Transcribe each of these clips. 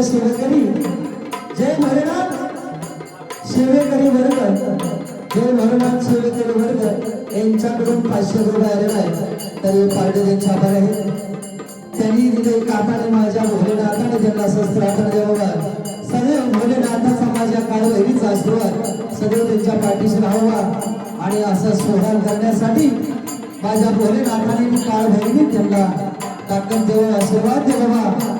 आमच्या सेवेकरी जय भरणार सेवेकरी वर्ग जय भरणार सेवेकरी वर्ग यांच्याकडून पाचशे रुपये आलेला आहे तर हे पार्टी त्यांचे आभार आहेत त्यांनी तिथे कापाने माझ्या भोलेनाथाने त्यांना शस्त्रार्थन द्यावा सदैव भोलेनाथाचा माझ्या काळवहिरीचा आशीर्वाद. सदैव त्यांच्या पाठीशी राहावा. आणि असा सोहळा करण्यासाठी माझ्या भोलेनाथाने काळभैरीने त्यांना ताकद देवा आशीर्वाद देवा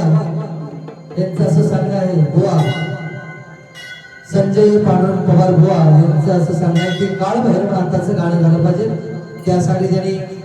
पांडुरंग यांचं असं सांगणं आहे बुवा. संजय पांडुरंग पवार बुवा यांचं असं सांगणं आहे की काळ भैरव नाथाचं गाणं झालं पाहिजे. त्यासाठी त्यांनी